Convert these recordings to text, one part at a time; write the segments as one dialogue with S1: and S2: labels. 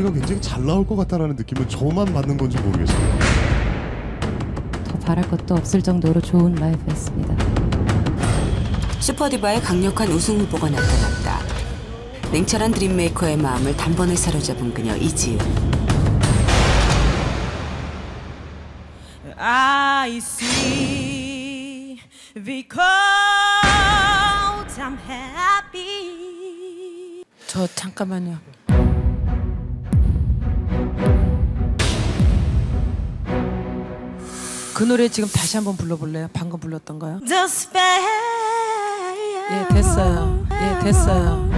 S1: 노래가 굉장히 잘 나올 것 같다라는 느낌은 저만 받는 건지 모르겠어요.
S2: 더 바랄 것도 없을 정도로 좋은 라이브였습니다.
S3: 슈퍼디바의 강력한 우승 후보가 나타났다. 냉철한 드림메이커의 마음을 단번에 사로잡은 그녀 이지은.
S4: I see because I'm happy. 저 잠깐만요. 그 노래 지금 다시 한번 불러볼래요? 방금 불렀던 거요? 예 됐어요. 예 됐어요.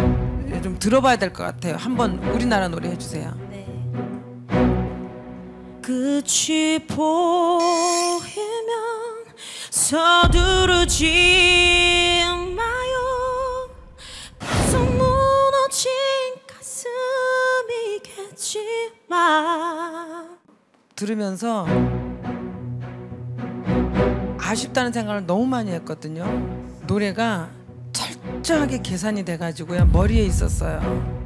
S4: 예, 좀 들어봐야 될 것 같아요. 한번 우리나라 노래 해주세요.
S5: 끝이 보이면 서두르지 마요 계속 무너진 가슴이겠지만
S4: 들으면서 아쉽다는 생각을 너무 많이 했거든요. 노래가 철저하게 계산이 돼가지고요 머리에 있었어요.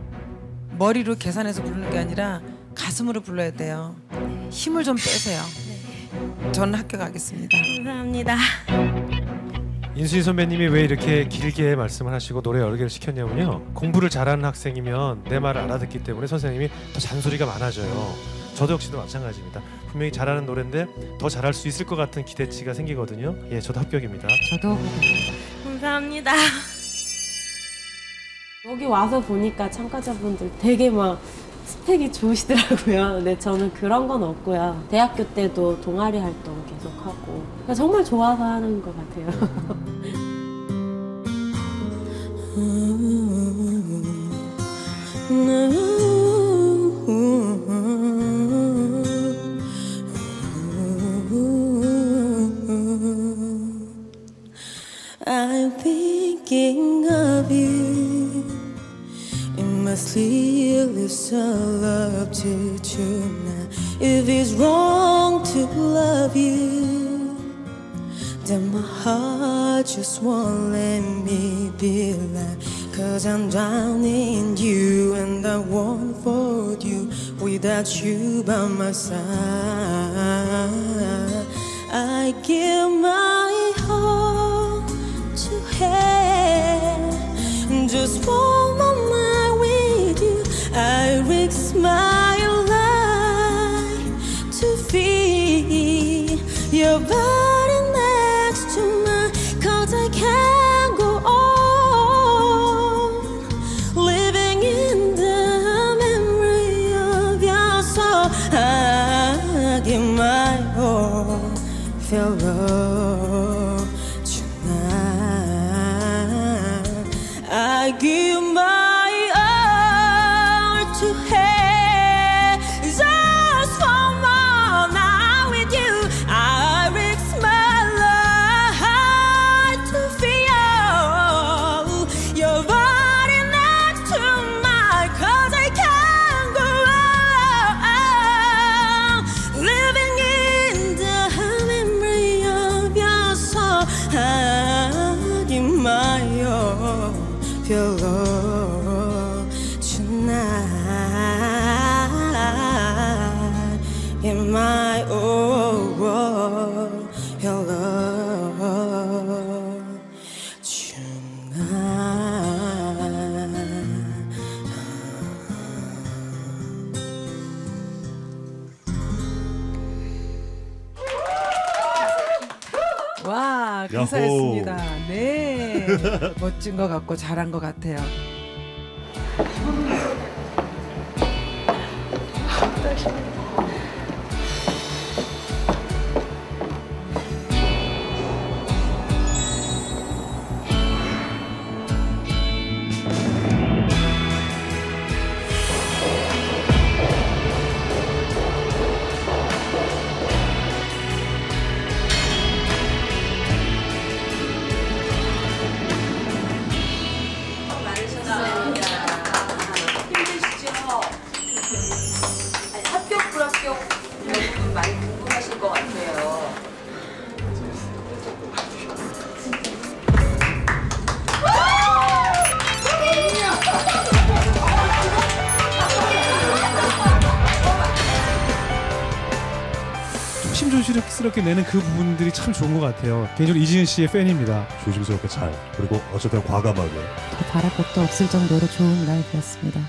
S4: 머리로 계산해서 부르는 게 아니라 가슴으로 불러야 돼요. 힘을 좀 빼세요. 저는 합격하겠습니다.
S5: 감사합니다
S6: 인수희 선배님이 왜 이렇게 길게 말씀을 하시고 노래 여러 개를 시켰냐면요. 공부를 잘하는 학생이면 내 말을 알아듣기 때문에 선생님이 더 잔소리가 많아져요. 저도 역시도 마찬가지입니다. 분명히 잘하는 노래인데 더 잘할 수 있을 것 같은 기대치가 생기거든요. 예, 저도 합격입니다.
S2: 저도
S5: 감사합니다
S7: 여기 와서 보니까 참가자분들 되게 막 스펙이 좋으시더라고요. 근데 저는 그런 건 없고요. 대학교 때도 동아리 활동 계속 하고 그러니까 정말 좋아서 하는 것 같아요.
S5: thinking of you. It must feel it's all up to tonight. If it's wrong to love you, then my heart just won't let me be like. Cause I'm drowning in you and I won't fold you without you by my side. I give my I give my all to have just one more night with you. I risk my life to feel your body next to mine. Cause I can't go on living in the memory of your soul. your love tonight in my own.
S4: 와 감사했습니다. 네 멋진 것 같고 잘한 것 같아요.
S8: 조심스럽게 내는 그 부분들이 참 좋은 것 같아요. 개인적으로 이지은 씨의 팬입니다.
S1: 조심스럽게 잘 그리고 어쨌든 과감하게
S2: 더 바랄 것도 없을 정도로 좋은 라이브였습니다.